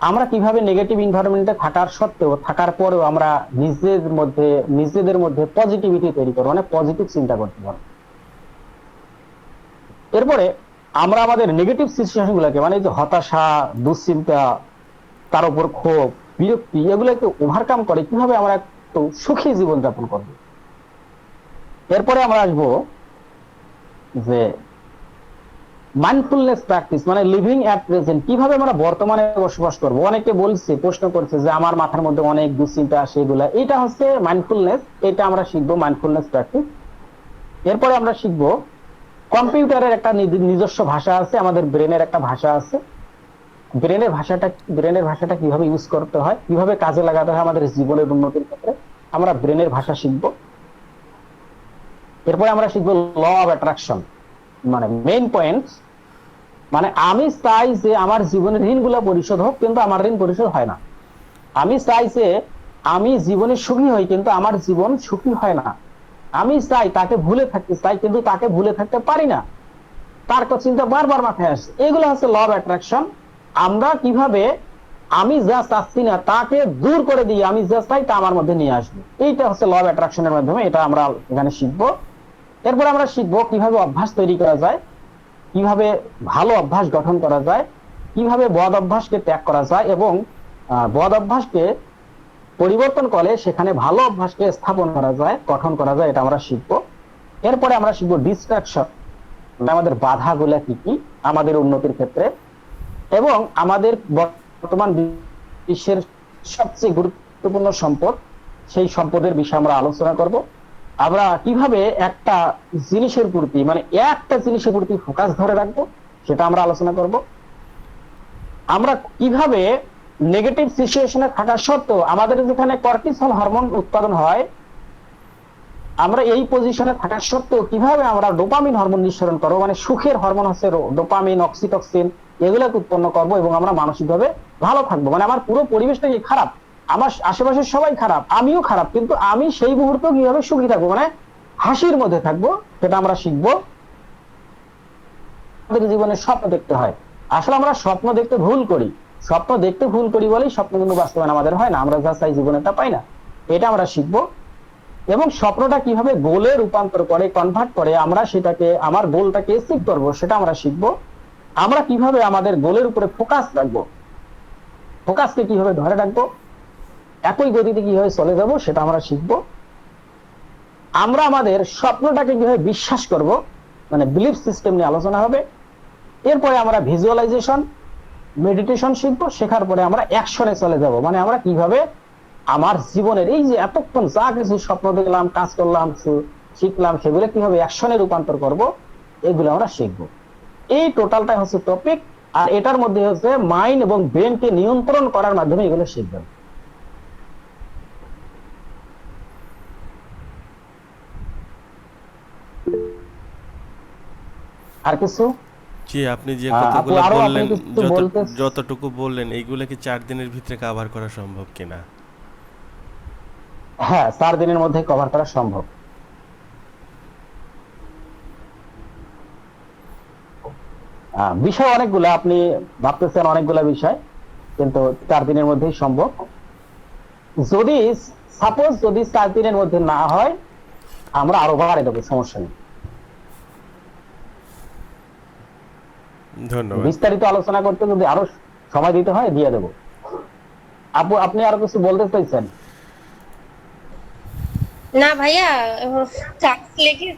আমরা কীভাবে নেগেটিভ এনভায়রনমেন্টে থাকার সত্ত্বেও, থাকার পরেও আমরা নিজেদের মধ্যে নিজেদের মধ্যে পজিটিভিটি তৈরি করব মানে পজিটিভ চিন্তা করতে পারব এরপরে আমরা আমাদের নেগেটিভ সিচুয়েশন গুলোকে মানে যে হতাশা, দুশ্চিন্তা, তার উপর ক্ষোভ, বিরক্তি, এগুলোকে ওভারকাম করে কীভাবে আমরা একটু সুখী জীবনযাপন করব। এরপরে আমরা আসব যে মাইন্ডফুলনেস প্র্যাকটিস মানে লিভিং অ্যাট প্রেজেন্ট কীভাবে আমরা বর্তমানে বসবাস করব? অনেকে বলছে, প্রশ্ন করছে যে আমার মাথার মধ্যে অনেক দুশ্চিন্তা আসে এগুলা এটা হচ্ছে মাইন্ডফুলনেস এটা আমরা শিখব মাইন্ডফুলনেস প্র্যাকটিস এরপরে আমরা শিখব, কম্পিউটারের একটা নিজস্ব ভাষা আছে, আমাদের ব্রেনের একটা ভাষা আছে। ব্রেনের ভাষাটা ব্রেনের ভাষাটা কীভাবে ইউজ করতে হয়, কীভাবে কাজে লাগাতে হয় আমাদের জীবনের উন্নতির ক্ষেত্রে, আমরা ব্রেনের ভাষা শিখব। এরপরে আমরা শিখব ল অফ অ্যাট্রাকশন মানে মেইন পয়েন্ট মানে আমি চাই যে আমার জীবনের ঋণগুলো পরিশোধ হোক, কিন্তু আমার ঋণ পরিশোধ হয় না। আমি চাই যে আমি জীবনে সুখী হই, কিন্তু আমার জীবন সুখী হয় না। আমি চাই তাকে ভুলে থাকতে চাই কিন্তু তাকে ভুলে থাকতে পারি না। তার কথা চিন্তা বারবার মাথায় আসছে। এগুলো হচ্ছে ল অ্যাট্রাকশন আমরা কীভাবে আমি যা চাচ্ছি না, তাকে দূর করে দিয়ে আমি যা চাই তা আমার মধ্যে নিয়ে আসব। এইটা হচ্ছে ল অ্যাট্রাকশনের মাধ্যমে, এটা আমরা এখানে শিখব। এরপর আমরা শিখব কীভাবে অভ্যাস তৈরি করা যায়, কীভাবে ভালো অভ্যাস গঠন করা যায়, কীভাবে বদ অভ্যাসকে ত্যাগ করা যায় এবং বদ অভ্যাসকে পরিবর্তন করে সেখানে ভালো অভ্যাসকে স্থাপন করা যায়, গঠন করা যায়, এটা আমরা শিখব। এরপরে আমরা শিখব ডিস্ট্রাকশন আমাদের বাধাগুলা কি কি, আমাদের উন্নতির ক্ষেত্রে এবং আমাদের বর্তমান বিশ্বের সবচেয়ে গুরুত্বপূর্ণ সম্পদ, সেই সম্পদের বিষয়ে আমরা আলোচনা করব। আমরা কীভাবে একটা জিনিসের প্রতি মানে একটা জিনিসের প্রতি ফোকাস ধরে রাখব, সেটা আমরা আলোচনা করব। আমরা কীভাবে নেগেটিভ সিচুয়েশনে থাকা সত্ত্বেও আমাদের যেখানে কর্টিসল হরমোন উৎপাদন হয়, আমরা এই পজিশনে থাকা সত্ত্বেও কীভাবে আমরা ডোপামিন হরমোন নিঃসরণ করব মানে সুখের হরমোন হচ্ছে ডোপামিন অক্সিটক্সিন এগুলোকে উৎপন্ন করব এবং আমরা মানসিকভাবে ভালো থাকব। মানে আমার পুরো পরিবেশটা কি খারাপ। আমার আশেপাশের সবাই খারাপ, আমিও খারাপ, কিন্তু আমি সেই মুহূর্তে কীভাবে সুখী থাকব? মানে হাসির মধ্যে থাকব, সেটা আমরা শিখব। আমাদের জীবনে স্বপ্ন দেখতে হয়। আসলে আমরা স্বপ্ন দেখতে ভুল করি। স্বপ্ন দেখতে ভুল করি বলেই স্বপ্ন কিন্তু বাস্তবায়ন আমাদের হয় না। আমরা যা চাই জীবনে তা পাই না। এটা আমরা শিখব। এবং স্বপ্নটা কীভাবে গোলে রূপান্তর করে কনভার্ট করে, আমরা সেটাকে, আমার গোলটাকে অ্যাচিভ করব, সেটা আমরা শিখব। আমরা কীভাবে আমাদের গোলের উপরে ফোকাস রাখব? ফোকাসকে কীভাবে ধরে রাখব? একই গতিতে কীভাবে চলে যাব সেটা আমরা শিখব। আমরা আমাদের স্বপ্নটাকে কীভাবে বিশ্বাস করব মানে বিলিফ সিস্টেম নিয়ে আলোচনা হবে। এরপরে আমরা ভিজুয়ালাইজেশন মেডিটেশন শিখব, শেখার পরে আমরা অ্যাকশনে চলে যাব। মানে আমরা কীভাবে আমার জীবনের এই যে এতক্ষণ যা কিছু স্বপ্ন দেখলাম, কাজ করলাম শিখলাম, সেগুলো কীভাবে অ্যাকশনে রূপান্তর করব, এগুলো আমরা শিখব। এই টোটালটাই হচ্ছে টপিক আর এটার মধ্যে হচ্ছে মাইন্ড এবং ব্রেনকে নিয়ন্ত্রণ করার মাধ্যমে এগুলো শিখবেন। আর কিছু? জি আপনি যে কথাগুলো বললেন যত যতটুকু বললেন এইগুলো কি চার দিনের ভিতরে কভার করা সম্ভব কিনা? হ্যাঁ চার দিনের মধ্যে কভার করা সম্ভব। বিষয় অনেকগুলো আপনি ভাবতেছেন অনেকগুলো বিষয় কিন্তু চার দিনের মধ্যেই সম্ভব। যদি সাপোজ যদি চার দিনের মধ্যে না হয় আমরা আরও বাড়াই দেবো সমস্যা নেই। ধন্যবাদ। বিস্তারিত আলোচনা করতে যদি আরও সময় দিতে হয় দিয়ে দেবো। আপু আপনি আরও কিছু বলতে চাইছেন? না ভাইয়া লেগে